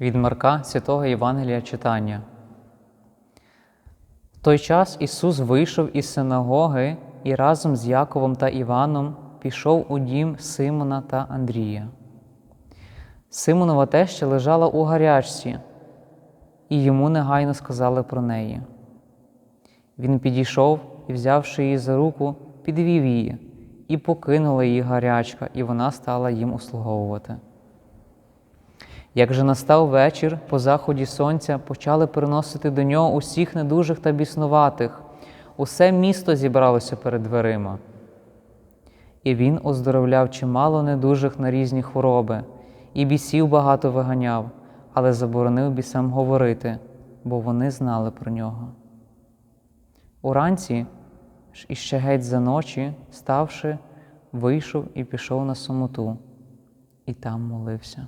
Від Марка Святого Євангелія читання. В той час Ісус вийшов із синагоги і разом з Яковом та Іваном пішов у дім Симона та Андрія. Симонова теща лежала у гарячці, і йому негайно сказали про неї. Він підійшов і, взявши її за руку, підвів її, і покинула її гарячка, і вона стала їм услуговувати. Як же настав вечір, по заході сонця почали приносити до нього усіх недужих та біснуватих. Усе місто зібралося перед дверима. І він оздоровляв чимало недужих на різні хвороби, і бісів багато виганяв, але заборонив бісам говорити, бо вони знали про нього. Уранці, іще геть за ночі, ставши, вийшов і пішов на самоту, і там молився.